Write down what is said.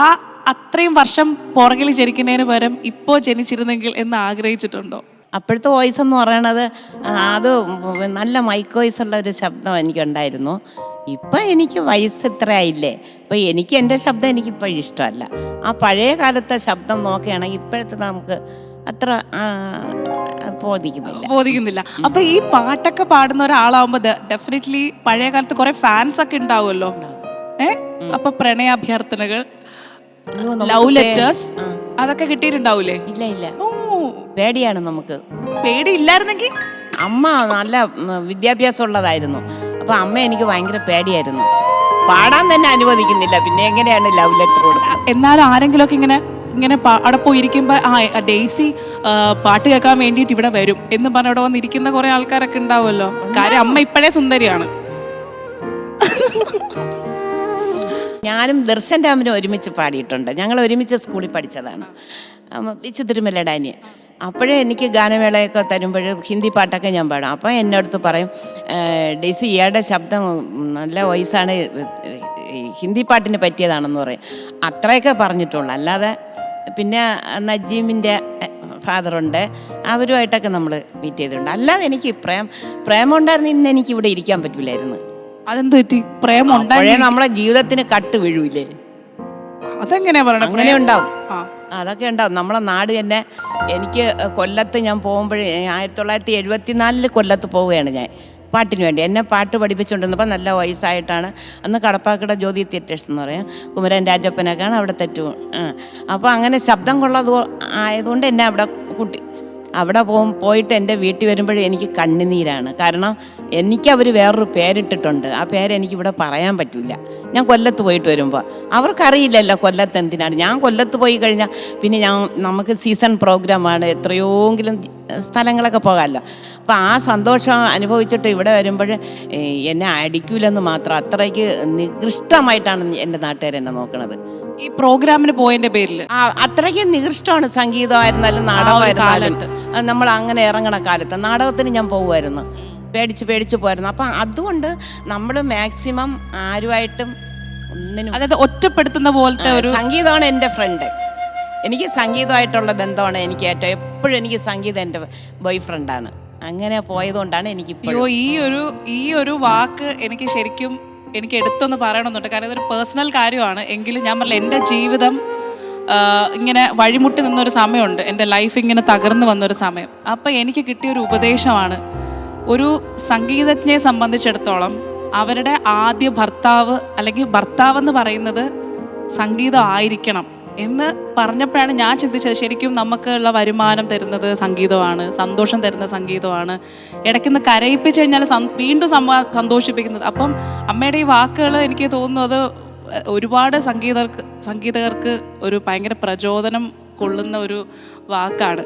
ആ അത്രയും വർഷം പുറകിൽ ജനിക്കുന്നതിന് പകരം ഇപ്പോൾ ജനിച്ചിരുന്നെങ്കിൽ എന്ന് ആഗ്രഹിച്ചിട്ടുണ്ടോ? അപ്പോഴത്തെ വോയിസ് എന്ന് പറയണത് അത് നല്ല മൈക്ക് വോയിസ് ഉള്ള ഒരു ശബ്ദം എനിക്കുണ്ടായിരുന്നു. ഇപ്പം എനിക്ക് വയസ്സ് ഇത്ര ആയില്ലേ ഇപ്പം എനിക്ക് എന്റെ ശബ്ദം എനിക്കിപ്പോൾ ഇഷ്ടമല്ല. ആ പഴയ കാലത്തെ ശബ്ദം നോക്കുകയാണെങ്കിൽ ഇപ്പോഴത്തെ നമുക്ക് അത്ര ബോധിക്കുന്നില്ല. ബോധിക്കുന്നില്ല. അപ്പൊ ഈ പാട്ടൊക്കെ പാടുന്ന ഒരാളാവുമ്പോ ഡെഫിനറ്റ്ലി പഴയ കാലത്ത് കുറെ ഫാൻസ് ഒക്കെ ഉണ്ടാവുമല്ലോ. ഏ? അപ്പൊ പ്രണയാഭ്യർത്ഥനകൾ ലവ് ലെറ്റേഴ്സ് അതൊക്കെ കിട്ടിയിട്ടുണ്ടാവൂലേ? ഇല്ല ഇല്ല. പേടിയാണ് നമുക്ക്. പേടിയില്ലായിരുന്നെങ്കിൽ? അമ്മ നല്ല വിദ്യാഭ്യാസം ഉള്ളതായിരുന്നു അപ്പൊ അമ്മ എനിക്ക് ഭയങ്കര പേടിയായിരുന്നു. പാടാൻ തന്നെ അനുവദിക്കുന്നില്ല. പിന്നെ എങ്ങനെയാണ് ലവ് ലെറ്റർ കൊടുക്കുക എന്നാലും ആരെങ്കിലും ഒക്കെ ഇങ്ങനെ ഇങ്ങനെ അവിടെ പോയി ഇരിക്കുമ്പോ ആ ഡെയ്സി പാട്ട് കേൾക്കാൻ വേണ്ടിയിട്ട് ഇവിടെ വരും എന്ന് പറഞ്ഞ അവിടെ വന്നിരിക്കുന്ന കുറെ ആൾക്കാരൊക്കെ ഉണ്ടാവുമല്ലോ. കാര്യം അമ്മ ഇപ്പോഴേ സുന്ദരിയാണ്. ഞാനും ദർശൻ രാമനും ഒരുമിച്ച് പാടിയിട്ടുണ്ട്. ഞങ്ങൾ ഒരുമിച്ച് സ്കൂളിൽ പഠിച്ചതാണ്. അമ്മ വിശു തിരുമലടാനി അപ്പോഴേ എനിക്ക് ഗാനമേളയൊക്കെ തരുമ്പോൾ ഹിന്ദി പാട്ടൊക്കെ ഞാൻ പാടും. അപ്പം എന്റെ അടുത്ത് പറയും "ഏഹ്, ഡെയ്സി ഇയാളുടെ ശബ്ദം നല്ല വോയിസാണ് ഹിന്ദി പാട്ടിന് പറ്റിയതാണെന്ന് പറയും. അത്രയൊക്കെ പറഞ്ഞിട്ടുള്ളൂ. അല്ലാതെ പിന്നെ നജീമിന്റെ ഫാദറുണ്ട് അവരുമായിട്ടൊക്കെ നമ്മൾ മീറ്റ് ചെയ്തിട്ടുണ്ട്. അല്ലാതെ എനിക്ക് പ്രേം പ്രേമം ഉണ്ടായിരുന്നു ഇന്ന് എനിക്ക് ഇവിടെ ഇരിക്കാൻ പറ്റില്ലായിരുന്നു. അതെന്ത് പറ്റി? പ്രേമം നമ്മളെ ജീവിതത്തിന് കട്ട് വീഴൂലേ? അതെങ്ങനെയാ പറയണേ? അങ്ങനെ ഉണ്ടാവും ആ. അതൊക്കെ ഉണ്ടാവും നമ്മളെ നാട് തന്നെ എനിക്ക് കൊല്ലത്ത് ഞാൻ പോകുമ്പോഴേ ആയിരത്തി തൊള്ളായിരത്തി എഴുപത്തിനാലിൽ കൊല്ലത്ത് പോവുകയാണ് ഞാൻ. പാട്ടിന് വേണ്ടി. എന്നെ പാട്ട് പഠിപ്പിച്ചുകൊണ്ടിരുന്നപ്പോൾ നല്ല വയസ്സായിട്ടാണ്. അന്ന് കടപ്പാക്കട ജ്യോതി തിയേറ്റേഴ്സ് എന്ന് പറയും. കുമരൻ രാജപ്പനൊക്കെയാണ് അവിടെ തെറ്റു അപ്പോൾ അങ്ങനെ ശബ്ദം കൊള്ളത് ആയതുകൊണ്ട് എന്നെ അവിടെ കൂട്ടി അവിടെ പോകും പോയിട്ട് എന്റെ വീട്ടിൽ വരുമ്പോഴേ എനിക്ക് കണ്ണുനീരാണ്. കാരണം എനിക്ക് അവർ വേറൊരു പേരിട്ടിട്ടുണ്ട്. ആ പേര് എനിക്ക് ഇവിടെ പറയാൻ പറ്റില്ല. ഞാൻ കൊല്ലത്ത് പോയിട്ട് വരുമ്പോൾ അവർക്കറിയില്ലല്ലോ കൊല്ലത്ത് എന്തിനാണ്. ഞാൻ കൊല്ലത്ത് പോയി കഴിഞ്ഞാൽ പിന്നെ ഞാൻ നമുക്ക് സീസൺ പ്രോഗ്രാമാണ്. എത്രയോങ്കിലും സ്ഥലങ്ങളൊക്കെ പോകാമല്ലോ. അപ്പോൾ ആ സന്തോഷം അനുഭവിച്ചിട്ട് ഇവിടെ വരുമ്പോൾ എന്നെ അടിക്കൂലെന്ന് മാത്രം അത്രയ്ക്ക് നികൃഷ്ടമായിട്ടാണ് എന്റെ നാട്ടുകാർ എന്നെ നോക്കണത്. ഈ പ്രോഗ്രാമിന് പോയതിന്റെ പേരിൽ ആ അത്രയ്ക്ക് നികൃഷ്ടമാണ്. സംഗീതമായിരുന്നാലും നാടകമായിരുന്നാലും. നമ്മൾ അങ്ങനെ ഇറങ്ങണ കാലത്ത്. നാടകത്തിന് ഞാൻ പോകുമായിരുന്നു പേടിച്ച് പേടിച്ച് പോയിരുന്നു. അപ്പം അതുകൊണ്ട് നമ്മൾ മാക്സിമം ആരുമായിട്ടും ഒന്നിനും അതായത് ഒറ്റപ്പെടുത്തുന്ന പോലത്തെ ഒരു സംഗീതമാണ് എന്റെ ഫ്രണ്ട്. എനിക്ക് സംഗീതമായിട്ടുള്ള ബന്ധമാണ് എനിക്ക് ഏറ്റവും എപ്പോഴും എനിക്ക് സംഗീതം എന്റെ ബോയ് ഫ്രണ്ടാണ് അങ്ങനെ പോയതുകൊണ്ടാണ് എനിക്ക് അയ്യോ ഈ ഒരു ഈ ഒരു വാക്ക് എനിക്ക് ശരിക്കും എനിക്ക് എടുത്തൊന്ന് പറയണമെന്നുണ്ട്. കാരണം ഇതൊരു പേഴ്സണൽ കാര്യമാണ്. എങ്കിലും ഞാൻ പറഞ്ഞില്ല എന്റെ ജീവിതം ഇങ്ങനെ വഴിമുട്ടി നിന്നൊരു സമയമുണ്ട്. എന്റെ ലൈഫ് ഇങ്ങനെ തകർന്നു വന്നൊരു സമയം. അപ്പം എനിക്ക് കിട്ടിയ ഒരു ഉപദേശമാണ്. ഒരു സംഗീതജ്ഞയെ സംബന്ധിച്ചിടത്തോളം അവരുടെ ആദ്യ ഭർത്താവ് അല്ലെങ്കിൽ ഭർത്താവ് എന്ന് പറയുന്നത് സംഗീതം ആയിരിക്കണം. എന്ന് പറഞ്ഞപ്പോഴാണ് ഞാൻ ചിന്തിച്ചത് ശരിക്കും നമുക്കുള്ള വരുമാനം തരുന്നത് സംഗീതമാണ് സന്തോഷം തരുന്ന സംഗീതമാണ്. ഇടയ്ക്കുന്ന് കരയിപ്പിച്ച് കഴിഞ്ഞാൽ വീണ്ടും സന്തോഷിപ്പിക്കുന്നത്. അപ്പം അമ്മയുടെ ഈ വാക്കുകൾ എനിക്ക് തോന്നുന്നത് ഒരുപാട് സംഗീതർക്ക് സംഗീതകർക്ക് ഒരു ഭയങ്കര പ്രചോദനം കൊള്ളുന്ന ഒരു വാക്കാണ്.